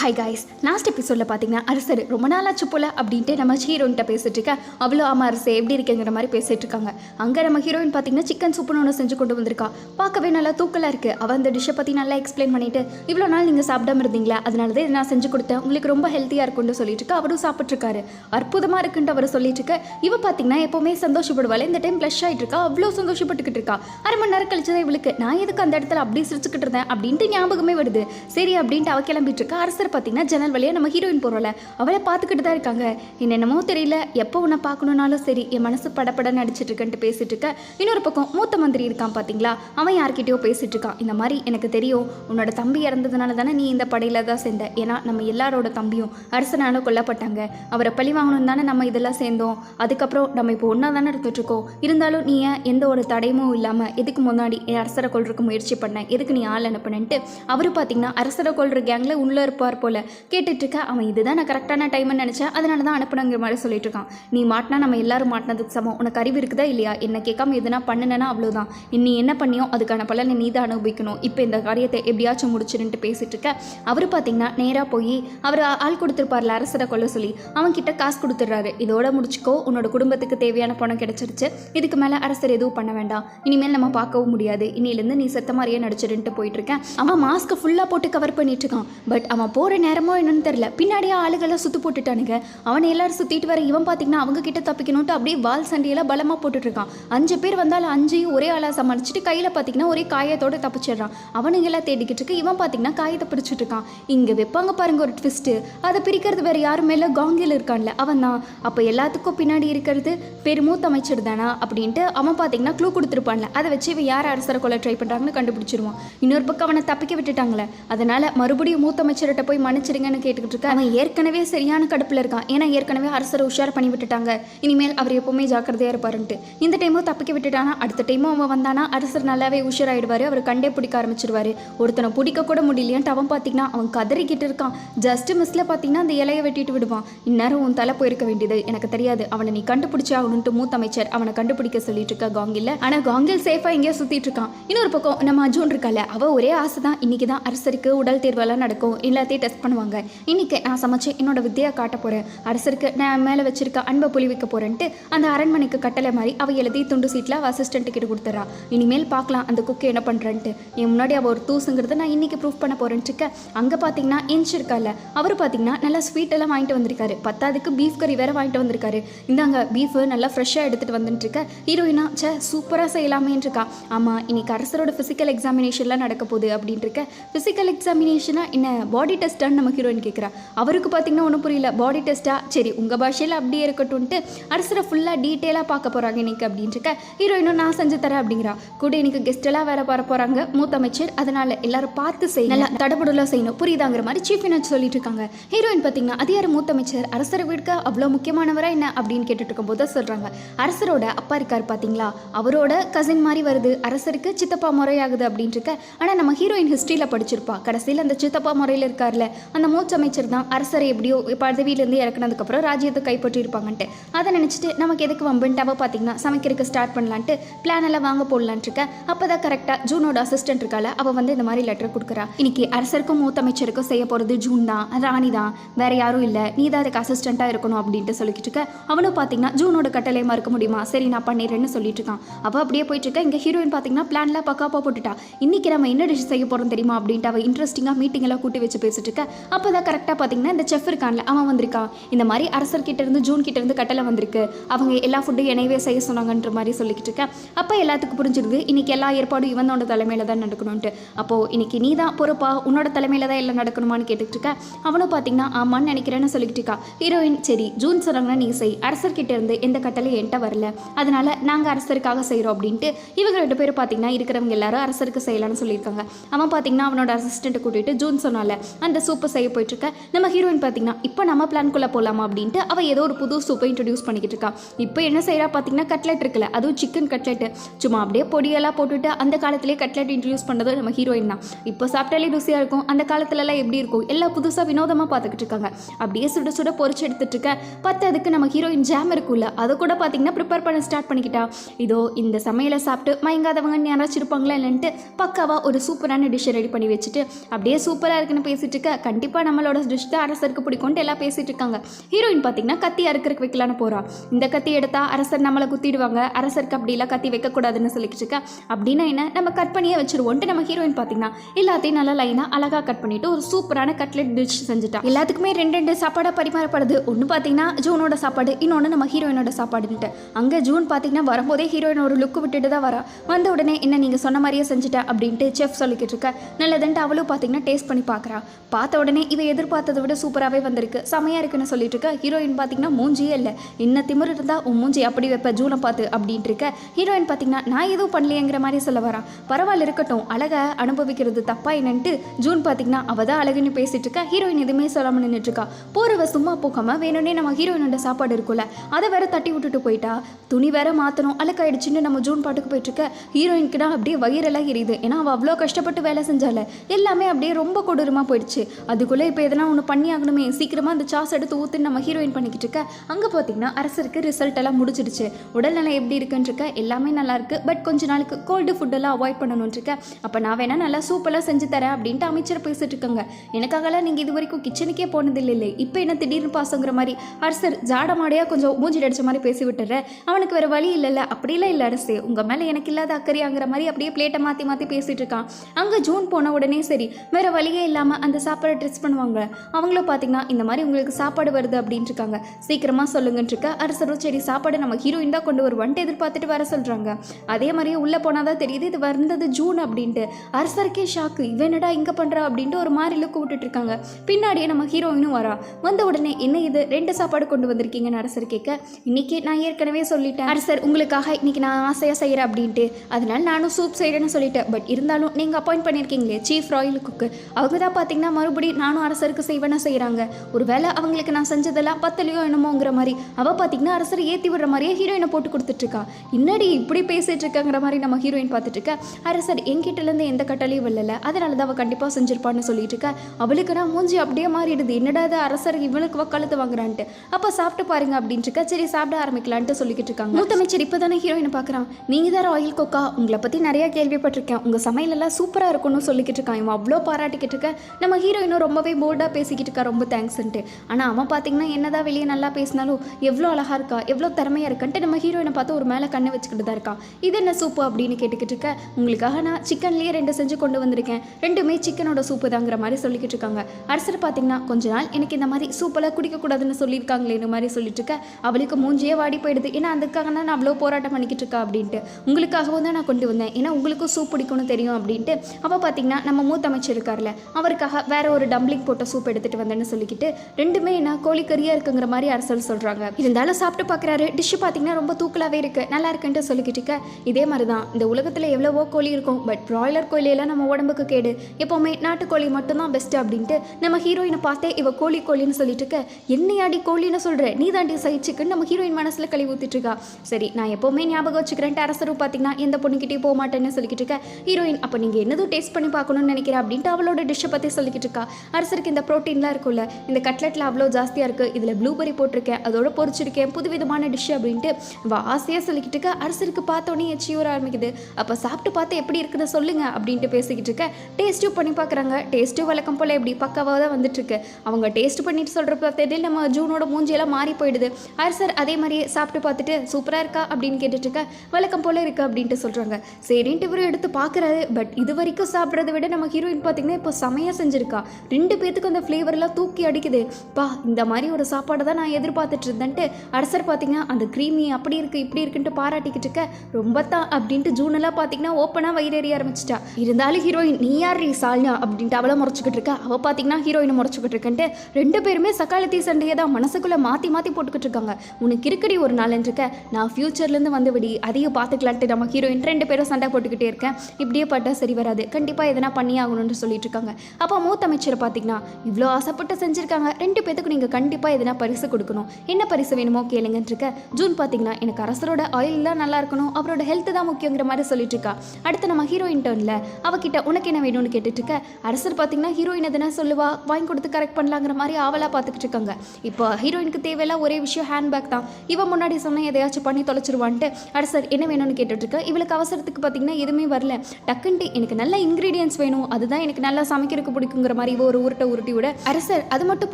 Hi guys last எபிசோடில் பார்த்தீங்கன்னா அரசர் ரொம்ப நாளாச்சு போல அப்படின்ட்டு நம்ம ஹீரோயின்ட்ட பேசிட்டு இருக்கேன். அவ்வளோ ஆமா அரசு எப்படி இருக்கேங்கிற மாதிரி பேசிட்டு இருக்காங்க. அங்கே நம்ம ஹீரோயின் பார்த்தீங்கன்னா சிக்கன் சூப்புன்னு ஒன்று செஞ்சு கொண்டு வந்திருக்கா. பார்க்கவே நல்லா தூக்கலாக இருக்குது அவள் அந்த டிஷ்ஷை பற்றி நல்லா எக்ஸ்பிளைன் பண்ணிட்டு இவ்வளோ நாள் நீங்கள் சாப்பிடாம இருந்தீங்களா? அதனால தான் இதை நான் செஞ்சு கொடுத்தேன். உங்களுக்கு ரொம்ப ஹெல்த்தியாக இருக்கும்னு சொல்லிட்டு இருக்கா. அவரும் சாப்பிட்ருக்காரு அற்புதமாக இருக்குன்ட்டு அவர் சொல்லிட்டு இருக்க. இவ பார்த்தீங்கன்னா எப்போவுமே சந்தோஷப்படுவாள். இந்த டைம் ப்ளஷ் ஆகிட்டு இருக்கா. அவ்வளோ சந்தோஷப்பட்டுக்கிட்டு இருக்கா. அரை மணி நேரம் கழிச்சு தான் இவளுக்கு நான் எதுக்கு அந்த இடத்துல அப்படியே சிரிச்சுக்கிட்டு இருந்தேன்? அப்படின்ட்டு ஞாபகமே வருது. சரி அப்படின்ட்டு அவ கிளம்பிட்டு இருக்கா. அரசர் பார்த்தீங்கன்னா ஜன்னல் வழியாக நம்ம ஹீரோயின் போகிறோம்ல அவளை பார்த்துக்கிட்டு தான் இருக்காங்க. என்னென்னமோ தெரியல எப்போ உன்னை பார்க்கணுன்னாலும் சரி என் மனசு படப்பட நடிச்சிட்டு இருக்கேன்ட்டு பேசிட்டு இருக்க இன்னொரு பக்கம் மூத்த மந்திரி இருக்கான் பார்த்தீங்களா? அவன் யார்கிட்டயோ பேசிட்டு இருக்கான். இந்த மாதிரி எனக்கு தெரியும் உன்னோட தம்பி இறந்ததுனால தானே நீ இந்த படையில் தான் சேர்ந்த. ஏன்னா நம்ம எல்லாரோட தம்பியும் அரசனால கொல்லப்பட்டாங்க. அவரை பழி வாங்கணும் தானே நம்ம இதெல்லாம் சேர்ந்தோம். அதுக்கப்புறம் நம்ம இப்போ ஒன்றா தானே இருக்கோம். இருந்தாலும் நீ ஏன் எந்த ஒரு தடையமும் இல்லாமல் எதுக்கு முன்னாடி என் அரசரை கொள்றதுக்கு முயற்சி பண்ண? எதுக்கு நீ ஆள் அனுப்பினன்ட்டு? அவர் பார்த்தீங்கன்னா அரசரை கொள்ற கேங்கில் உள்ளே இருப்பார் போல. கேட்டுட்டு இருக்க அவன் இதுதான் நான் கரெக்டான டைம்னு நினச்சேன் அதனால தான் அனுப்புனங்கிற மாதிரி சொல்லிட்டு இருக்கான் நீ மாட்டினா நம்ம எல்லாரும் மாட்டினதுக்கு சமம். உனக்கு அறிவு இருக்குதா இல்லையா? என்ன கேட்காம எதுனா பண்ணுனேன்னா அவ்வளோதான் நீ என்ன பண்ணியோ அதுக்கான பலனை நீ தான் அனுபவிக்கணும். இப்போ இந்த காரியத்தை எப்படியாச்சும் முடிச்சிருன்ட்டு பேசிட்டு இருக்க அவர் பார்த்தீங்கன்னா நேராக போய் அவர் ஆள் கொடுத்துருப்பார்ல அரசரை கொல்ல சொல்லி அவன் கிட்ட காசு கொடுத்துட்றாரு. இதோட முடிச்சுக்கோ உன்னோட குடும்பத்துக்கு தேவையான பணம் கிடைச்சிருச்சு. இதுக்கு மேலே அரசர் எதுவும் பண்ண வேண்டாம். இனிமேல் நம்ம பார்க்கவும் முடியாது. இன்னிலேருந்து நீ செத்த மாதிரியே நடிச்சிருன்ட்டு போயிட்டு இருக்கேன் அவன் மாஸ்க்கை ஃபுல்லாக போட்டு கவர் பண்ணிட்டு இருக்கான் பட் அவன் போகிற நேரமோ என்னன்னு தெரில பின்னாடியே ஆளுகளை சுற்று போட்டுட்டானுங்க. அவனை எல்லாரும் சுற்றிட்டு வர இவன் பார்த்தீங்கன்னா அவங்க கிட்ட தப்பிக்கணும்ட்டு அப்படியே வால் சண்டையெல்லாம் பலமாக போட்டுட்டு இருக்கான் அஞ்சு பேர் வந்தாலும் அஞ்சையும் ஒரே ஆளாக சமாளிச்சுட்டு கையில் பார்த்தீங்கன்னா ஒரே காயத்தோடு தப்பிச்சிடுறான். அவனுங்க எல்லாம் தேடிக்கிட்டு இருக்கு. இவன் பார்த்தீங்கன்னா காயத்தை பிடிச்சிட்டு இருக்கான். இங்கே வைப்பாங்க பாருங்க ஒரு ட்விஸ்ட்டு அதை பிரிக்கிறது வேறு யாரும் மேலே? காங்கில் இருக்கான்ல. அவன் தான். அப்போ எல்லாத்துக்கும் பின்னாடி இருக்கிறது பெருமூத்த அமைச்சர் தானா? அப்படின்ட்டு அவன் பார்த்தீங்கன்னா க்ளூ கொடுத்துருப்பான்ல. அதை வச்சு இவன் யார் அரசரை கொள்ள ட்ரை பண்ணுறாங்கன்னு கண்டுபிடிச்சிருவான். இன்னொரு பக்கம் அவனை தப்பிக்க விட்டுட்டாங்களே. அதனால் மறுபடியும் மூத்த அமைச்சர்கிட்ட போய் மன்னிச்சிடுங்கன்னு கேட்டுக்கிட்டு இருக்க. அவன் ஏற்கனவே சரியான கடுப்பில் இருக்கான். ஏன்னா ஏற்கனவே அரசரை உஷார் பண்ணி விட்டுட்டாங்க. இனிமேல் அவர் எப்பவுமே ஜாக்கிரதையாக இருப்பாருன்ட்டு. இந்த டைமும் தப்பிக்க விட்டுட்டானா? அடுத்த டைமும் அவன் வந்தானா? அரசர் நல்லாவே உஷாராயிடுவாரு. அவர் கண்டே பிடிக்க ஆரம்பிச்சிருவாரு. ஒருத்தனை பிடிக்க கூட முடியலையான்ட்டு அவன் பார்த்தீங்கன்னா அவன் கதறிக்கிட்டு இருக்கான். ஜஸ்ட் மிஸ்ல பார்த்தீங்கன்னா அந்த இலையை வெட்டிட்டு விடுவான். இந்நேரம் உன் தலை போயிருக்க வேண்டியது எனக்கு தெரியாது. அவனை நீ கண்டுபிடிச்சே ஆகணும்ட்டு மூத்த அமைச்சர் அவனை கண்டுபிடிக்க சொல்லிட்டு இருக்க காங்கில் ஆனால் காங்கில் சேஃபாக எங்கேயோ சுற்றிட்டு இருக்கான். இன்னொரு பக்கம் நம்ம அஜூன் இருக்கால அவள் ஒரே ஆசை தான் இன்னைக்கு தான் அரசருக்கு உடல் தேர்வெல்லாம் நடக்கும். எல்லாத்தையும் டெஸ்ட் பண்ணுவாங்க. இன்னைக்கு நான் சமைச்சு என்னோட வித்தையை காட்ட போறேன். அரசருக்கு நான் மேலே வச்சிருக்க அன்பை புலி வைக்க போறேன்ட்டு அந்த அரண்மனைக்கு கட்டளை மாதிரி அவ எழுதி துண்டு சீட்டில் அவள் அசிஸ்டன்ட் கிட்ட கொடுத்துறா இனிமேல் பார்க்கலாம் அந்த குக்கு என்ன பண்றேன்ட்டு. என் முன்னாடி அவ ஒரு தூசுங்கிறத நான் இன்னைக்கு ப்ரூஃப் பண்ண போறேன்ட்டு இருக்க அங்கே பார்த்தீங்கன்னா இன்ச் இருக்கால அவர் பார்த்தீங்கன்னா நல்லா ஸ்வீட் எல்லாம் வாங்கிட்டு வந்திருக்காரு. பத்தாவதுக்கு பீஃப் கறி வேற வாங்கிட்டு வந்திருக்காரு. இந்தாங்க பீஃப் நல்லா ஃப்ரெஷ்ஷாக எடுத்துட்டு வந்துட்டு ஹீரோயினா சே சூப்பராக செய்யலாமேன்னு இருக்கா ஆமாம் இன்னைக்கு அரசரோட ஃபிசிக்கல் எக்ஸாமினேஷன்லாம் நடக்க போகுது அப்படின்ட்டு இருக்க ஃபிசிக்கல் எக்ஸாமினேஷனாக என்ன பாடி டெஸ்ட் டெஸ்ட்டான்னு நம்ம ஹீரோயின் கேட்குறா அவருக்கு பார்த்தீங்கன்னா ஒன்றும் புரியல. பாடி டெஸ்ட்டா சரி உங்கள் பாஷையில் அப்படியே இருக்கட்டும்ன்ட்டு அரசரை ஃபுல்லாக டீட்டெயிலாக பார்க்க போகிறாங்க இன்னைக்கு அப்படின்ட்டு இருக்க. ஹீரோயினும் நான் செஞ்சு தரேன் அப்படிங்கிறா. கூட எனக்கு கெஸ்ட் எல்லாம் வேற வர போகிறாங்க மூத்த அமைச்சர் அதனால எல்லாரும் பார்த்து செய்யணும் நல்லா தடபுடலாம் செய்யணும். புரியுதாங்கிற மாதிரி சீஃப் மினிஸ்டர் சொல்லிட்டு இருக்காங்க. ஹீரோயின் பார்த்தீங்கன்னா அது யார் மூத்த அமைச்சர்? அரசரை வீடுக்க அவ்வளோ முக்கியமானவரா என்ன அப்படின்னு கேட்டுட்டு இருக்கும்போது சொல்கிறாங்க அரசரோட அப்பா இருக்கார் பார்த்தீங்களா அவரோட கசின் மாதிரி வருது. அரசருக்கு சித்தப்பா முறையாகுது அப்படின்ட்டு இருக்க. ஆனால் நம்ம ஹீரோயின் ஹிஸ்ட்ரியில் படிச்சிருப்பா. கடைசியில் அந்த சித்தப்பா முறையில் இருக்கார்ல. அந்த மூத்த அமைச்சர் தான் அரசரை எப்படியோ பதவியிலேருந்து இறக்குனதுக்கப்புறம் ராஜ்யத்தை கைப்பற்றியிருப்பாங்கன்ட்டு. அதை நினச்சிட்டு நமக்கு எதுக்கு வம்புன்ட்டாவோ பார்த்தீங்கன்னா சமைக்கிறதுக்கு ஸ்டார்ட் பண்ணலான்ட்டு பிளான் எல்லாம் வாங்க போடலான்ட்டு இருக்க. அப்போ தான் கரெக்டாக ஜூனோட அசிஸ்டன்ட் இருக்கால அவள் வந்து இந்த மாதிரி லெட்டர் கொடுக்குறா. இன்னைக்கு அரசருக்கும் மூத்த அமைச்சருக்கும் செய்ய போகிறது ஜூன் தான் ராணி தான் வேற யாரும் இல்லை. நீ தான் அதுக்கு அசிஸ்டண்ட்டாக இருக்கணும் அப்படின்ட்டு சொல்லிக்கிட்டு இருக்க. அவனும் பார்த்தீங்கன்னா ஜூனோட கட்டளையமாக இருக்க முடியுமா? சரி நான் பண்ணிடுறேன்னு சொல்லிட்டு இருக்கான் அவள் அப்படியே போயிட்டு இருக்க. இங்கே ஹீரோயின் பார்த்தீங்கன்னா பிளான்லாம் பக்காப்பா போட்டுட்டா. இன்னைக்கு நம்ம என்ன டிஷ் செய்ய போகிறோம் தெரியுமா அப்படின்ட்டு அவள் இன்ட்ரெஸ்டிங்காக மீட்டிங் எல்லாம் கூட்டி வச்சு பேசிட்டு இருக்க அப்போ தான் கரெக்டாக பார்த்தீங்கன்னா இந்த செஃப் இருக்கான்ல அவன் வந்திருக்கான். இந்த மாதிரி அரசர்கிட்ட இருந்து ஜூன் கிட்ட இருந்து கட்டளை வந்திருக்கு. அவங்க எல்லா ஃபுட்டும் எனவே செய்ய சொன்னாங்கன்ற மாதிரி சொல்லிக்கிட்டு இருக்கேன் அப்போ எல்லாத்துக்கும் புரிஞ்சிருது இன்னைக்கு எல்லா ஏற்பாடும் இவனோட தலைமையில தான் நடக்கணும்ன்ட்டு. அப்போ இன்னைக்கு நீ தான் பொறுப்பா உன்னோட தலைமையில தான் எல்லாம் நடக்கணுமான்னு கேட்டுட்டு இருக்க. அவனும் பார்த்தீங்கன்னா ஆமான்னு நினைக்கிறேன்னு சொல்லிக்கிட்டு இருக்கா. ஹீரோயின் சரி ஜூன் சொன்னாங்கன்னா நீ செய். அரசர்கிட்ட இருந்து எந்த கட்டளை என்கிட்ட வரல. அதனால நாங்கள் அரசருக்காக செய்கிறோம் அப்படின்ட்டு இவங்க ரெண்டு பேரும் பார்த்தீங்கன்னா இருக்கிறவங்க எல்லாரும் அரசருக்கு செய்யலாம்னு சொல்லியிருக்காங்க. அவன் பார்த்தீங்கன்னா அவனோட அசிஸ்டண்ட்டை கூட்டிட்டு ஜூன் சொன்னால அந்த சூப்பை செய்ய போயிட்டு இருக்க நம்ம ஹீரோயின் பார்த்தீங்கன்னா இப்போ நம்ம பிளான்குள்ளே போகலாமா அப்படின்ட்டு அவள் ஏதோ ஒரு புது சூப்பை இன்ட்ரடியூஸ் பண்ணிக்கிட்டு இருக்கா. இப்போ என்ன செய்கிறா பார்த்தீங்கன்னா கட்லெட் இருக்குல்ல அதுவும் சிக்கன் கட்லெட் சும்மா அப்படியே பொடியெல்லாம் போட்டுட்டு அந்த காலத்திலே கட்லெட் இன்ட்ரடியூஸ் பண்ணது நம்ம ஹீரோயின் தான். இப்போ சாப்பிட்டாலே ருசியாக இருக்கும். அந்த காலத்துலலாம் எப்படி இருக்கும்? எல்லாம் புதுசாக வினோதமாக பார்த்துக்கிட்டு இருக்காங்க. அப்படியே சுட சுட பொறிச்சு எடுத்துட்டு இருக்க. பத்ததுக்கு நம்ம ஹீரோயின் ஜாம் இருக்குல்ல அதை கூட பார்த்தீங்கன்னா ப்ரிப்பேர் பண்ண ஸ்டார்ட் பண்ணிக்கிட்டா. இதோ இந்த சமையலை சாப்பிட்டு மயங்காதவங்க யாராச்சும் இருப்பாங்களா இல்லைன்ட்டு பக்காவாக ஒரு சூப்பரான டிஷ்ஷை ரெடி பண்ணி வச்சுட்டு அப்படியே சூப்பராக இருக்குன்னு பேசிட்டு இருக்க. கண்டிப்பாக நம்மளோட டிஷ் தான் அரசருக்கு பிடிக்கும்ட்டு எல்லாம் பேசிட்டு இருக்காங்க. ஹீரோயின் பார்த்தீங்கன்னா கத்தி அறுக்கிறக்கு வைக்கலான்னு போறா. இந்த கத்தி எடுத்தா அரசர் நம்மளை குத்திடுவாங்க. அரசருக்கு அப்படிலாம் கத்தி வைக்கக்கூடாதுன்னு சொல்லிக்கிட்டு இருக்கேன் அப்படின்னா என்ன? நம்ம கட் பண்ணியே வச்சிருவோன்ட்டு நம்ம ஹீரோயின் பார்த்தீங்கன்னா எல்லாத்தையும் நல்லா லைனாக அழகாக கட் பண்ணிட்டு ஒரு சூப்பரான கட்லெட் டிஷ் செஞ்சுட்டா. எல்லாத்துக்குமே ரெண்டு ரெண்டு சாப்பாடாக பரிமாறப்படுது. ஒன்று பார்த்தீங்கன்னா ஜூனோட சாப்பாடு. இன்னொன்று நம்ம ஹீரோயினோட சாப்பாடுன்ட்டு. அங்கே ஜூன் பார்த்தீங்கன்னா வரும்போதே ஹீரோயின் ஒரு லுக் விட்டுட்டு தான் வரா. வந்த உடனே என்ன நீங்கள் சொன்ன மாதிரியே செஞ்சுட்டேன் அப்படின்ட்டு செஃப் சொல்லிக்கிட்டு இருக்க. நல்லதுன்ட்டு அவளும் பார்த்தீங்கன்னா டேஸ்ட் பண்ணி பார்க்குறா பார்த்த உடனே இதை எதிர்பார்த்ததை விட சூப்பராகவே வந்திருக்கு. செமையாக இருக்குன்னு சொல்லிட்டு இருக்க ஹீரோயின் பார்த்தீங்கன்னா மூஞ்சியே இல்லை. என்ன திமிரு இருந்தால் உன் மூஞ்சி அப்படி வைப்ப ஜூனை பார்த்து அப்படின்ட்டு இருக்க ஹீரோயின் பார்த்தீங்கன்னா நான் எதுவும் பண்ணலையேங்கிற மாதிரி சொல்ல வரா. பரவாயில்ல இருக்கட்டும் அழகை அனுபவிக்கிறது தப்பா என்னன்ட்டு ஜூன் பார்த்தீங்கன்னா அவ தான் அழகுன்னு பேசிட்டு இருக்கா ஹீரோயின் எதுவுமே சொல்லாம நின்றுட்டு இருக்கா போறவ சும்மா போக்காம வேணும்னே நம்ம ஹீரோயினோட சாப்பாடு இருக்கும்ல அதை வேற தட்டி விட்டுட்டு போயிட்டா. துணி வேற மாற்றணும் அழுக்காயிடுச்சுன்னு நம்ம ஜூன் பாட்டுக்கு போயிட்டு இருக்க ஹீரோயினுக்கு தான் அப்படியே வயிறெல்லாம் எரியுது. ஏன்னா அவள் அவ்வளோ கஷ்டப்பட்டு வேலை செஞ்சால எல்லாமே அப்படியே ரொம்ப கொடூரமாக போயிடுச்சு. அதுக்குள்ளே இப்போ எதனா ஒன்று பண்ணி ஆகணுமே சீக்கிரமாக அந்த சாஸ் எடுத்து ஊற்றுன்னு நம்ம ஹீரோயின் பண்ணிக்கிட்டு இருக்க. அங்கே பார்த்தீங்கன்னா அரசருக்கு ரிசல்ட் எல்லாம் முடிச்சிடுச்சு உடல்நலம் எப்படி இருக்குன்னு இருக்க எல்லாமே நல்லா இருக்கு. பட் கொஞ்ச நாளுக்கு கோல்டு ஃபுட்டெல்லாம் அவாய்ட் பண்ணணும்னு இருக்க அப்போ நான் வேணா நல்லா சூப்பெல்லாம் செஞ்சு தரேன் அப்படின்ட்டு அமைச்சர் பேசிட்டு இருக்காங்க. எனக்காகலாம் நீங்கள் இது வரைக்கும் கிச்சனுக்கே போனதில்லை இல்லை. இப்போ என்ன திடீர்னு பாசங்கிற மாதிரி அரசர் ஜாடமாடையாக கொஞ்சம் மூஞ்சி அடிச்ச மாதிரி பேசி விட்டுறேன் அவனுக்கு வேற வழி இல்லைல்ல. அப்படிலாம் இல்லை அரசே. உங்கள் மேலே எனக்கு இல்லாத அக்கறையாங்கிற மாதிரி அப்படியே பிளேட்டை மாற்றி மாற்றி பேசிட்டு இருக்கான். அங்கே ஜூன் போன உடனே சரி. வேற வழியே இல்லாமல் அந்த சாப்பாடு சாப்பாடு ட்ரெஸ் பண்ணுவாங்க. அவங்களும் பார்த்தீங்கன்னா இந்த மாதிரி உங்களுக்கு சாப்பாடு வருது அப்படின்ட்டு இருக்காங்க சீக்கிரமாக சொல்லுங்கன்னு இருக்க அரசரும் சரி சாப்பாடு நம்ம ஹீரோயின் தான் கொண்டு வருவான்ட்டு எதிர்பார்த்துட்டு வர சொல்கிறாங்க அதே மாதிரியே உள்ளே போனால் தான் தெரியுது இது வந்தது ஜூன் அப்படின்ட்டு. அரசருக்கே ஷாக்கு இவனடா இங்கே பண்ணுறா அப்படின்ட்டு ஒரு மாதிரி லுக்கு விட்டுட்டு இருக்காங்க பின்னாடியே நம்ம ஹீரோயினும் வரா. வந்த உடனே என்ன இது? ரெண்டு சாப்பாடு கொண்டு வந்திருக்கீங்கன்னு அரசர் கேட்க இன்னைக்கு நான் ஏற்கனவே சொல்லிட்டேன். அரசர் உங்களுக்காக இன்னைக்கு நான் ஆசையாக செய்கிறேன் அப்படின்ட்டு. அதனால நானும் சூப் செய்கிறேன்னு சொல்லிட்டேன். பட் இருந்தாலும் நீங்கள் அப்பாயிண்ட் பண்ணியிருக்கீங்களே சீஃப் ராயல் குக்கு அவங்க தான் பார்த்தீங்கன்னா மறுபடி நானும் அரசருக்கு செய்வேனா செய்கிறாங்க ஒருவேளை அவங்களுக்கு நான் செஞ்சதெல்லாம் பத்தலையோ என்னமோங்கிற மாதிரி. அவள் பார்த்தீங்கன்னா அரசரை ஏற்றி விடுற மாதிரியே ஹீரோயினை போட்டு கொடுத்துட்ருக்கா. இன்னடி இப்படி பேசிட்டு இருக்கங்கிற மாதிரி நம்ம ஹீரோயின் பார்த்துட்டு இருக்க அரசர் என்கிட்டலேருந்து எந்த கட்டளையும் இல்லைல்ல அதனால தான் அவள் கண்டிப்பாக செஞ்சிருப்பான்னு சொல்லிட்டு இருக்க அவளுக்கு நான் மூஞ்சி அப்படியே மாறிடுது. என்னடா இது அரசர் இவனுக்கு வக்காலத்து வாங்குறான்ட்டு. அப்போ சாப்பிட்டு பாருங்க அப்படின்ட்டு இருக்கா சரி சாப்பிட ஆரம்பிக்கலான்ட்டு சொல்லிக்கிட்டு இருக்காங்க மூத்தமைச்சர் இப்போ தானே ஹீரோயினை பார்க்குறான் நீங்கள் தான் ராயல் கொக்கா. உங்களை பற்றி நிறைய கேள்விப்பட்டிருக்கேன். உங்கள் சமையலெல்லாம் சூப்பராக இருக்கும்னு சொல்லிக்கிட்டு இருக்கான் இவன் அவ்வளோ பாராட்டிக்கிட்டு இருக்க நம்ம ஹீரோ ஹீரோயினும் ரொம்பவே போல்டாக பேசிக்கிட்டு இருக்கா ரொம்ப தேங்க்ஸ்ன்ட்டு ஆனால் அவன் பார்த்தீங்கன்னா என்னதான் வெளியே நல்லா பேசினாலும் எவ்வளோ அழகாக இருக்கா எவ்வளோ திறமையாக இருக்கான்ட்டு நம்ம ஹீரோயினை பார்த்து ஒரு மேலே கண்ணை வச்சுக்கிட்டு தான் இருக்கான். இது என்ன சூப்பு அப்படின்னு கேட்டுக்கிட்டு இருக்க? உங்களுக்காக நான் சிக்கன்லேயே ரெண்டு செஞ்சு கொண்டு வந்திருக்கேன். ரெண்டுமே சிக்கனோட சூப்பு தாங்கிற மாதிரி சொல்லிக்கிட்டு இருக்காங்க. அரசர் பார்த்தீங்கன்னா கொஞ்ச நாள் எனக்கு இந்த மாதிரி சூப்பெல்லாம் குடிக்கக்கூடாதுன்னு சொல்லியிருக்காங்களேன்னு மாதிரி சொல்லிட்டு இருக்க. அவளுக்கு மூஞ்சியே வாடி போயிடுது. ஏன்னா அதுக்காக தான் நான் அவ்வளோ போராட்டம் பண்ணிக்கிட்டு இருக்கா அப்படின்ட்டு. உங்களுக்காகவும் தான் நான் கொண்டு வந்தேன். ஏன்னா உங்களுக்கும் சூப் பிடிக்கும்னு தெரியும் அப்படின்ட்டு. அவள் பார்த்தீங்கன்னா நம்ம மூத்த அமைச்சர் இருக்கார்ல அவருக்காக வேற ஒரு டம்ப்ளிங் போட்ட சூப் எடுத்துட்டு வந்தேன்னு சொல்லிக்கிட்டு ரெண்டுமே என்ன கோழி கறியாக இருக்குங்கிற மாதிரி அரசர் சொல்கிறாங்க இருந்தாலும் சாப்பிட்டு பார்க்குறாரு டிஷ்ஷு பார்த்தீங்கன்னா ரொம்ப தூக்கலாகவே இருக்கு. நல்லா இருக்குன்ட்டு சொல்லிக்கிட்டு இருக்க. இதே மாதிரி தான் இந்த உலகத்தில் எவ்வளவோ கோழி இருக்கும். பட் ப்ராய்லர் கோழியெல்லாம் நம்ம உடம்புக்கு கேடு. எப்போவுமே நாட்டுக்கோழி மட்டும்தான் பெஸ்ட் அப்படின்ட்டு நம்ம ஹீரோயினை பார்த்தே இவ கோழி கோழின்னு சொல்லிட்டு இருக்க. என்னையாடி கோழின்னு சொல்கிற நீ தாண்டி சகிச்சுக்குன்னு நம்ம ஹீரோயின் மனசில் கழுவி ஊத்திட்டு இருக்கா. சரி நான் எப்போவுமே ஞாபகம் வச்சுக்கிறேன்ட்டு அரசரும் பார்த்தீங்கன்னா எந்த பொண்ணுக்கிட்டே போக மாட்டேன்னு சொல்லிக்கிட்டு இருக்க. ஹீரோயின் அப்போ நீங்கள் என்னதும் டேஸ்ட் பண்ணி பார்க்கணும்னு நினைக்கிறேன் அப்படின்ட்டு அவளோட டிஷ்ஷை பற்றி சொல்லிக்கிட்டு இருக்கா அரசருக்கு இந்த ப்ரோட்டீன்லாம் இருக்கும்ல இந்த கட்லெட்டில் அவ்வளோ ஜாஸ்தியாக இருக்குது இதில் ப்ளூபெரி போட்டிருக்கேன் அதோட பொரிச்சிருக்கேன் புதுவிதமான டிஷ் அப்படின்ட்டு அவ ஆசையாக சொல்லிக்கிட்டு இருக்க. அரசருக்கு பார்த்தோன்னே எச்சியூர ஆரம்பிக்குது. அப்போ சாப்பிட்டு பார்த்து எப்படி இருக்குன்னு சொல்லுங்க அப்படின்ட்டு பேசிக்கிட்டு இருக்க. டேஸ்ட்டும் பண்ணி பார்க்குறாங்க. டேஸ்ட்டும் வழக்கம் போல் எப்படி பக்காவாக தான் வந்துட்டுருக்கு. அவங்க டேஸ்ட் பண்ணிட்டு சொல்கிறப்ப தெரியல நம்ம ஜூனோட மூஞ்சியெல்லாம் மாறி போயிடுது. அரசர் அதே மாதிரியே சாப்பிட்டு பார்த்துட்டு சூப்பராக இருக்கா? அப்படின்னு கேட்டுட்டுருக்க வழக்கம் போல் இருக்குது அப்படின்ட்டு சொல்கிறாங்க சரின்ட்டு இவரும் எடுத்து பார்க்குறாரு. பட் இது வரைக்கும் சாப்பிட்றத விட நம்ம ஹீரோயின் பார்த்தீங்கன்னா இப்போ செமையாக செஞ்சுருக்கா. ரெண்டு பேத்துக்கும் அந்த ஃப்ளேவர்லாம் தூக்கி அடிக்குது. பா இந்த மாதிரி ஒரு சாப்பாடை தான் நான் எதிர்பார்த்துட்டு இருந்தேன்ட்டு அரசர் பார்த்தீங்கன்னா அந்த க்ரீமி அப்படி இருக்கு இப்படி இருக்குன்ட்டு பாராட்டிக்கிட்டு இருக்க ரொம்ப தான் அப்படின்ட்டு ஜூனெல்லாம் பார்த்தீங்கன்னா ஓப்பனாக வயிறேறிய ஆரம்பிச்சிட்டா. இருந்தாலும் ஹீரோயின் நீ யார் ரீ சால்னா? அப்படின்ட்டு அவளை முறைச்சிக்கிட்டு இருக்கா. அவள் பார்த்தீங்கன்னா ஹீரோயினை முறைச்சிக்கிட்டு இருக்கேன்ட்டு ரெண்டு பேருமே சக்காலத்தி சண்டையை தான் மனசுக்குள்ளே மாற்றி மாற்றி போட்டுக்கிட்டு இருக்காங்க. உனக்கு இருக்கடி ஒரு நாள்னு இருக்க நான் ஃப்யூச்சர்லேருந்து வந்து விடி அதையும் பார்த்துக்கலான்ட்டு நம்ம ஹீரோயின் ரெண்டு பேரும் சண்டை போட்டுக்கிட்டே இருக்கேன். இப்படியே பட்டா சரி வராது. கண்டிப்பாக எதனா பண்ணி ஆகணும்னு சொல்லிட்டு இருக்காங்க. அப்போ மூத்த அமைச்சரை பார்த்தீங்கன்னா இவ்வளோ ஆசைப்பட்டு செஞ்சுருக்காங்க. ரெண்டு பேத்துக்கும் நீங்கள் கண்டிப்பாக எதனா பரிசு கொடுக்கணும். என்ன பரிசு வேணுமோ கேளுங்கன்னு இருக்க ஜூன் பார்த்தீங்கன்னா எனக்கு அரசரோட ஆயில் தான் நல்லா இருக்கணும். அவரோட ஹெல்த் தான் முக்கியங்கிற மாதிரி சொல்லிட்டு இருக்கா. அடுத்து நம்ம ஹீரோயின் டர்னில் அவகிட்ட உனக்கு என்ன வேணும்னு கேட்டுட்டு இருக்க அரசர் பார்த்தீங்கன்னா ஹீரோயின் எதனா சொல்லுவா வாங்கி கொடுத்து கரெக்ட் பண்ணலாங்கிற மாதிரி ஆவலாக பார்த்துக்கிட்டு இருக்காங்க. இப்போ ஹீரோயினுக்கு தேவையில்லாம் ஒரே விஷயம் ஹேண்ட்பேக் தான். இவன் முன்னாடி சொன்னால் எதையாச்சும் பண்ணி தொலைச்சிருவான்ட்டு அரசர் என்ன வேணும்னு கேட்டுட்டு இருக்க இவளுக்கு அவசரத்துக்கு பார்த்தீங்கன்னா எதுவுமே வரல. டக்குன்ட்டு எனக்கு நல்ல இன்க்ரீடியன்ஸ் வேணும். அதுதான் எனக்கு நல்லா சமைக்கிறதுக்கு பிடிக்குங்கிற மாதிரி இவ ஒரு உருட்டை உருட்டி விட அரசர் அது மட்டும்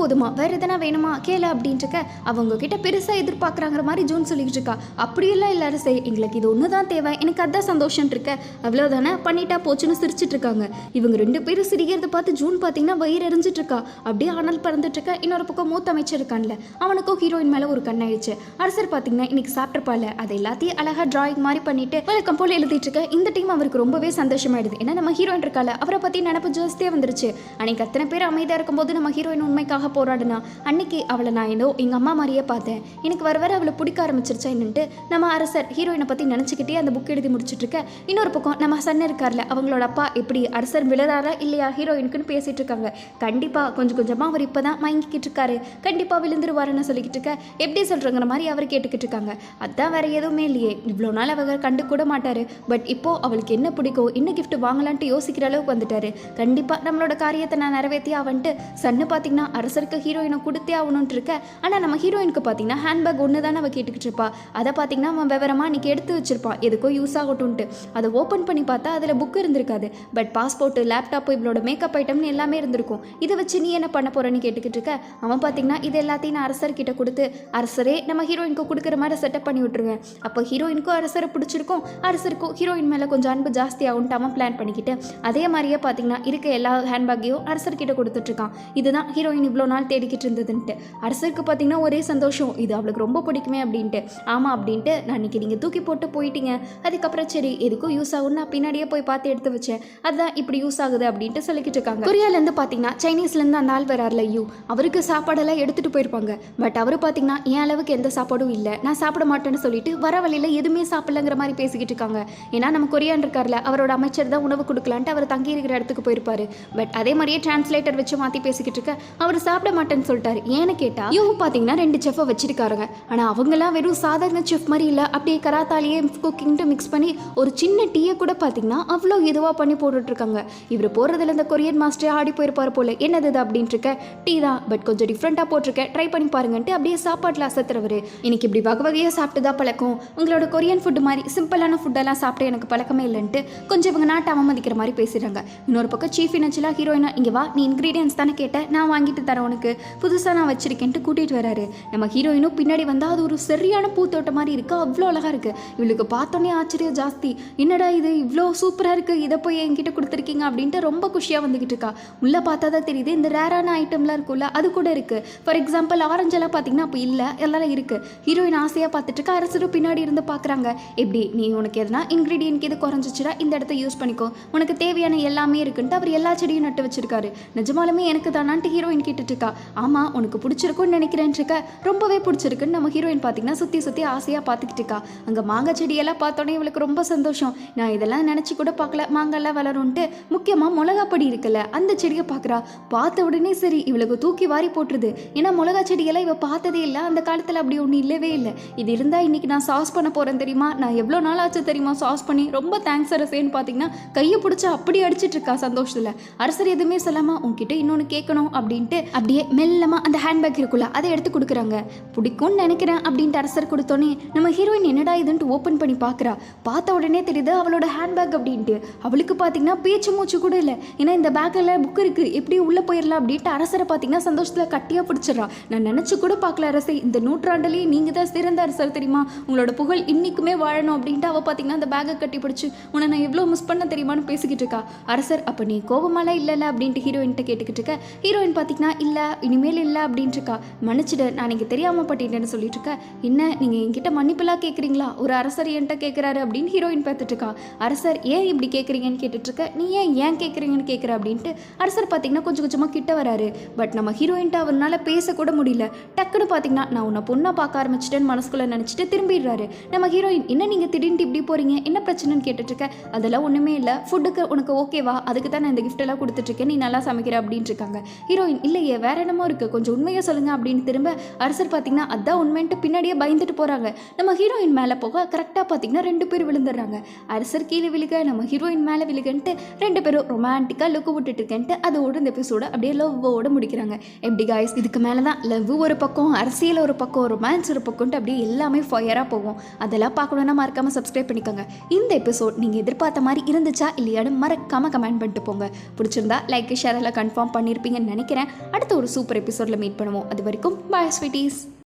போதுமா? வேற எதனா வேணுமா? கேளு அப்படின்ட்டுக்க அவங்க கிட்ட பெருசா எதிர்பார்க்குறாங்கிற மாதிரி ஜூன் சொல்லிக்கிட்டு இருக்கா. அப்படியெல்லாம் இல்லை அரசே. எங்களுக்கு இது ஒன்று தான் தேவை. எனக்கு அதான் சந்தோஷம் இருக்க அவ்வளோதானே பண்ணிட்டா போச்சுன்னு சிரிச்சிட்டு இருக்காங்க இவங்க ரெண்டு பேரும் சிரிக்கிறத பார்த்து ஜூன் பார்த்தீங்கன்னா வயிறு எரிஞ்சிட்டு இருக்கா அப்படியே அனல் பறந்துட்டு இருக்க இன்னொரு பக்கம் மூத்த அமைச்சர் இருக்கான்ல அவனுக்கும் ஹீரோயின் மேலே ஒரு கண்ணாயிடுச்சு அரசர் பார்த்தீங்கன்னா இன்னைக்கு சாப்பிட்ருப்பால அதை எல்லாத்தையும் அழகா டிராயிங் மாதிரி பண்ணிட்டு வழக்கம் போல எழுதிட்டு இருக்க இந்த டைம் அவருக்கு ரொம்பவே சந்தோஷமாயிடுது. ஏன்னா நம்ம ஹீரோயின் இருக்கால. அவரை பத்தி நினப்பு ஜாஸ்தியாக வந்துருச்சு. அன்னைக்கு அத்தனை பேர் அமைதியாக இருக்கும்போது நம்ம ஹீரோயின் உண்மைக்காக போராடினா? அன்னைக்கு அவளை நான் ஏதோ எங்கள் அம்மா மாதிரியே பார்த்தேன். எனக்கு வர வர அவளை பிடிக்க ஆரம்பிச்சிருச்சா என்னன்ட்டு நம்ம அரசர் ஹீரோயினை பற்றி நினச்சிக்கிட்டே அந்த புக் எழுதி முடிச்சுட்ருக்க இன்னொரு பக்கம் நம்ம சன் இருக்கார்ல அவங்களோட அப்பா எப்படி அரசர் விழுறாரா இல்லையா ஹீரோயினுக்குன்னு பேசிகிட்டு இருக்காங்க. கண்டிப்பாக கொஞ்சம் கொஞ்சமாக அவர் இப்போ தான் மயங்கிக்கிட்டு இருக்காரு. கண்டிப்பாக விழுந்துருவாருன்னு சொல்லிக்கிட்டு இருக்க எப்படி சொல்கிறங்கிற மாதிரி அவர் கேட்டுக்கிட்டு இருக்காங்க. அதான் வேறு எதுவுமே இல்லையே. இவ்வளோ நாள் அவர் கண்டு கூட மாட்டார். பட் இப்போது அவளுக்கு என்ன பிடிக்கும் என்ன கிஃப்ட் வாங்கலான்ட்டு யோசிக்கிற அளவுக்கு வந்துட்டாரு. கண்டிப்பாக நம்மளோட காரியத்தை நான் நிறைவேற்றி அவன்ட்டு சன்னு பார்த்தீங்கன்னா அரசருக்கு ஹீரோயினை கொடுத்தே ஆகணுன்ட்டு இருக்க ஆனால் நம்ம ஹீரோயினுக்கு பார்த்தீங்கன்னா ஹேண்ட்பேக் ஒன்று தானே அவள் கேட்டுக்கிட்டு இருப்பா அதை பார்த்தீங்கன்னா அவன் விவரமாக அன்றைக்கி எடுத்து வச்சிருப்பான் எதுக்கோ யூஸ் ஆகட்டும்ன்ட்டு அதை ஓப்பன் பண்ணி பார்த்தா அதில் புக் இருந்திருக்காது. பட் பாஸ்போர்ட்டு லேப்டாப்பு இவளோட மேக்கப் ஐட்டம்னு எல்லாமே இருந்திருக்கும். இதை வச்சு நீ என்ன பண்ண போகிறேன்னு கேட்டுக்கிட்டு இருக்க அவன் பார்த்தீங்கன்னா இது எல்லாத்தையும் நான் அரசர்கிட்ட கொடுத்து அரசரே நம்ம ஹீரோயினுக்கு கொடுக்குற மாதிரி செட்டப் பண்ணி விட்டுருவேன் அப்போ ஹீரோயினுக்கும் அரசரை பிடிச்சிருக்கும். அரசருக்கும் ஹீரோயின் மேலே கொஞ்சம் அன்பு ஜாஸ்தி ஆகும்ட்டு அவன் பிளான் பண்ணிக்கிட்டு அதே மாதிரியே பார்த்தீங்கன்னா இருக்க எல்லா ஹேண்ட்பேக்கையும் அரசர்கிட்ட கொடுத்துட்ருக்கான் இதுதான் ஹீரோயின் இவ்வளோ நாள் தேடிக்கிட்டு இருந்ததுன்ட்டு. அரசருக்கு பார்த்தீங்கன்னா ஒரே சந்தோஷம். இது அவளுக்கு ரொம்ப பிடிக்குமே அப்படின்ட்டு. ஆமாம் அப்படின்ட்டு நான் இன்னைக்கு நீங்கள் தூக்கி போட்டு போயிட்டீங்க. அதுக்கப்புறம் சரி எதுக்கும் யூஸ் ஆகும் நான் பின்னாடியே போய் பார்த்து எடுத்து வச்சேன். அதுதான் இப்படி யூஸ் ஆகுது அப்படின்ட்டு சொல்லிக்கிட்டு இருக்காங்க. கொரியாலேருந்து பார்த்தீங்கன்னா சைனீஸ்லேருந்து அந்த ஆள் வரார்ல ஐயோ அவருக்கு சாப்பாடெல்லாம் எடுத்துகிட்டு போயிருப்பாங்க. பட் அவர் பார்த்தீங்கன்னா என் அளவுக்கு எந்த சாப்பாடும் இல்லை. நான் சாப்பிட மாட்டேன்னு சொல்லிட்டு வர வழியில் எதுவுமே சாப்பிடலங்கிற மாதிரி பேசிக்கிட்டு இருக்காங்க. ஏன்னா நம்ம கொரியான் இருக்கார்ல அவரோட அமைச்சர் தான் உணவு கொடுக்கலான்ட்டு அவர் தங்கி இருக்கிற இடத்துக்கு போயிருப்பாரு. பட் அதே மாதிரியே டிரான்ஸ்லேட்டர் வச்சு மாற்றி பேசிக்கிட்டு இருக்க. அவர் சாப்பிட மாட்டேன்னு சொல்லிட்டாரு. ஏன்னு கேட்டால் இவங்க பார்த்தீங்கன்னா ரெண்டு செஃப்பை வச்சிருக்காருங்க. ஆனால் அவங்கெல்லாம் வெறும் சாதாரண செஃப் மாதிரி இல்லை. அப்படியே கராத்தாலேயே குக்கிங்ட்டு மிக்ஸ் பண்ணி ஒரு சின்ன டீயை கூட பார்த்தீங்கன்னா அவ்வளோ இதுவாக பண்ணி போட்டுட்ருக்காங்க. இவர் போடுறதுல இந்த கொரியன் மாஸ்டரே ஆடி போயிருப்பார் போல். என்னது இது அப்படின்ட்டு இருக்க டீ தான் பட் கொஞ்சம் டிஃப்ரெண்ட்டாக போட்டிருக்கேன் ட்ரை பண்ணி பாருங்கன்ட்டு அப்படியே சாப்பாட்டில் அசத்துறவர். இன்னைக்கு இப்படி வகை வகையாக சாப்பிட்டு தான் பழக்கம். உங்களோட கொரியன் ஃபுட்டு மாதிரி சிம்பிளான ஃபுட்டெல்லாம் சாப்பிட்டு எனக்கு பழக்கமே இல்லைன்ட்டு கொஞ்சம் இவங்க நாட்டை அவமதிக்கிற மாதிரி பேசுகிறாங்க இன்னொரு பக்கம் சீஃப் இனச்சலாக ஹீரோயினா இங்கே வா நீ இன்க்ரீடியன்ஸ் தானே கேட்டேன் நான் வாங்கிட்டு தரேன் உனக்கு. புதுசாக நான் வச்சிருக்கேன்ட்டு கூட்டிகிட்டு வராரு. நம்ம ஹீரோயினும் பின்னாடி வந்தால் அது ஒரு சரியான பூத்தோட்டம் மாதிரி இருக்குது அவ்வளோ அழகாக இருக்குது இவளுக்கு பார்த்தோன்னே ஆச்சரியம் ஜாஸ்தி. என்னடா இது? இவ்வளோ சூப்பராக இருக்குது இதை போய் என்கிட்ட கொடுத்துருக்கீங்க அப்படின்ட்டு ரொம்ப குஷியாக வந்துக்கிட்டு இருக்கா. உள்ளே பார்த்தா தான் தெரியுது இந்த ரேரான ஐட்டம்லாம் இருக்குல்ல அது கூட இருக்குது ஃபார் எக்ஸாம்பிள் ஆரஞ்செல்லாம் பார்த்தீங்கன்னா அப்போ இல்லை எல்லாரும் இருக்குது ஹீரோயின் ஆசையாக பார்த்துட்டு இருக்கா அரசரும் பின்னாடி இருந்து பார்க்குறாங்க. எப்படி? நீ உனக்கு எதனா இன்க்ரீடியன்ட் இது குறைஞ்சிச்சுன்னா இந்த இடத்த யூஸ் பண்ணிக்கோ. உனக்கு தேவையான எல்லாமே இருக்குன்ட்டு அவர் எல்லா செடியும் நட்டு வச்சிருக்காரு. நிஜமாலுமே எனக்கு தானான்ட்டு ஹீரோயின் கேட்டுட்டு இருக்கா ஆமாம் உனக்கு பிடிச்சிருக்குன்னு நினைக்கிறேன் இருக்க ரொம்பவே பிடிச்சிருக்குன்னு நம்ம ஹீரோயின் பார்த்தீங்கன்னா சுற்றி சுற்றி ஆசையாக பார்த்துக்கிட்டு இருக்கா அங்கே மாங்காய் செடியெல்லாம் பார்த்தோன்னே இவளுக்கு ரொம்ப சந்தோஷம். நான் இதெல்லாம் நினச்சி கூட பார்க்கல மாங்காய்லாம் வளரும்ன்ட்டு முக்கியமாக மிளகா பொடி இருக்குல்ல அந்த செடியை பார்க்குறா பார்த்த உடனே சரி இவளுக்கு தூக்கி வாரி போட்டுருது. ஏன்னா மிளகா செடியெல்லாம் இவ பார்த்ததே இல்லை. அந்த காலத்தில் அப்படி ஒன்றும் இல்லவே இல்லை. இது இருந்தால் இன்னைக்கு நான் சாஸ் பண்ண போகிறேன் தெரியுமா? நான் எவ்வளோ நாள் ஆச்சு தெரியுமா சாஸ் பண்ணி? ரொம்ப தேங்க்ஸ் அரசேன்னு பார்த்தீங்கன்னா கையை பிடிச்சி அப்படி அடிச்சிட்டு இருக்கா சந்தோஷத்தில். அரசர் எதுவுமே சொல்லாமல் உன்கிட்ட இன்னொன்று கேட்கணும் அப்படின்ட்டு அப்படியே மெல்லமாக அந்த ஹேண்ட்பேக் இருக்குல்ல அதை எடுத்து கொடுக்குறாங்க. பிடிக்கும்னு நினைக்கிறேன் அப்படின்ட்டு அரசர் கொடுத்தோன்னே நம்ம ஹீரோயின் என்னடா இதுன்ட்டு ஓப்பன் பண்ணி பார்க்குறா பார்த்த உடனே தெரியுது அவளோட ஹேண்ட்பேக் அப்படின்ட்டு. அவளுக்கு பார்த்தீங்கன்னா பேச்சு மூச்சு கூட இல்லை. ஏன்னா இந்த பேக்கில் புக் இருக்குது எப்படி உள்ளே போயிடலாம் அப்படின்ட்டு அரசரை பார்த்தீங்கன்னா சந்தோஷத்தில் கட்டியாக பிடிச்சிடறா. நான் நினச்சி கூட பார்க்கல அரசே இந்த நூற்றாண்டுலேயே நீங்கள் தான் சிறந்த அரசர் தெரியுமா? உங்களோட புகழ் இன்னைக்குமே வாழணும் அப்படின்ட்டு அவள் பார்த்தீங்கன்னா அந்த பேக்கை கட்டி பிடிச்சி உன்னை நான் எவ்வளோ மிஸ் பண்ண தெரியுமான்னு பேசிக்கிட்டு இருக்கா. அரசர் அப்போ நீ கோபமாலாம் இல்லைல்ல அப்படின்ட்டு ஹீரோயின்ட்ட கேட்டுக்கிட்டு இருக்க. ஹீரோயின் பார்த்தீங்கன்னா இல்லை இனிமேல் இல்லை அப்படின்ட்டு இருக்கா மன்னிச்சிடு நான் நீங்கள் தெரியாமல் பட்டிட்டேன்னு சொல்லிட்டு இருக்க என்ன நீங்கள் என்கிட்ட மன்னிப்பெல்லாம் கேட்குறீங்களா ஒரு அரசர் என்கிட்ட கேட்குறாரு அப்படின்னு ஹீரோயின் பார்த்துட்டு இருக்கா அரசர் ஏன் இப்படி கேட்குறீங்கன்னு கேட்டுட்டு இருக்க நீ ஏன் ஏன் கேட்குறீங்கன்னு கேட்குற அப்படின்ட்டு அரசர் பார்த்தீங்கன்னா கொஞ்சம் கொஞ்சமாக கிட்ட வராரு. பட் நம்ம ஹீரோயின்ட்ட அவரால் பேசக்கூட முடியல. டக்குன்னு பார்த்தீங்கன்னா நான் உன்னை பொண்ணாக பார்க்க ஆரம்பிச்சிட்டேன்னு மனசுக்குள்ளே நினச்சிட்டு திரும்பிடுறாரு. நம்ம ஹீரோயின் என்ன நீங்கள் திடீர்னு இப்படி போகிறீங்க என்ன பிரச்சனைன்னு கேட்டுட்டு இருக்க அதெல்லாம் ஒன்றுமே இல்லை. ஃபுட்டுக்கு உனக்கு ஓகேவா? அதுக்கு தான் நான் இந்த gift எல்லாம் கொடுத்துட்ருக்கேன் நீ நல்லா சமைக்கிற அப்படின்ட்டு இருக்காங்க ஹீரோயின் இல்லையே வேற என்னமோ இருக்குது கொஞ்சம் உண்மையாக சொல்லுங்கள் அப்படின்னு திரும்ப அரசர் பார்த்தீங்கன்னா அதான் உண்மைன்ட்டு பின்னாடியே பயந்துட்டு போகிறாங்க நம்ம ஹீரோயின் மேலே போக கரெக்டாக பார்த்தீங்கன்னா ரெண்டு பேர் விழுந்துடுறாங்க. அரசர் கீழே விழுக நம்ம ஹீரோயின் மேலே விழுகன்ட்டு ரெண்டு பேரும் ரொமான்டிக்காக லுக்கு விட்டுட்டு இருக்கேன்ட்டு அதோட இந்த எபிசோட அப்படியே லவ்வோட முடிக்கிறாங்க. எப்படி காய்ஸ் இதுக்கு மேலே தான் லவ் ஒரு பக்கம் அரசியல் ஒரு பக்கம் ரொமான்ஸ் ஒரு பக்கம்ட்டு அப்படியே எல்லாமே ஃபயராக போகும். அதெல்லாம் பார்க்கணுன்னா மறக்காமல் சப்ஸ்கிரைப் பண்ணிக்கோங்க. இந்த எபிசோட் நீங்கள் எதிர்பார்த்த மாதிரி இருந்துச்சா இல்லையான்னு மறக்காமல் கமெண்ட் பண்ணிட்டு போங்க. பிடிச்சிருந்தா லைக் லைக் ஷேர் எல்லாம் கன்ஃபார்ம் பண்ணியிருப்பீங்கன்னு நினைக்கிறேன். அடுத்த ஒரு சூப்பர் எபிசோடில் மீட் பண்ணுவோம். அது வரைக்கும் பாய் ஸ்வீட்டீஸ்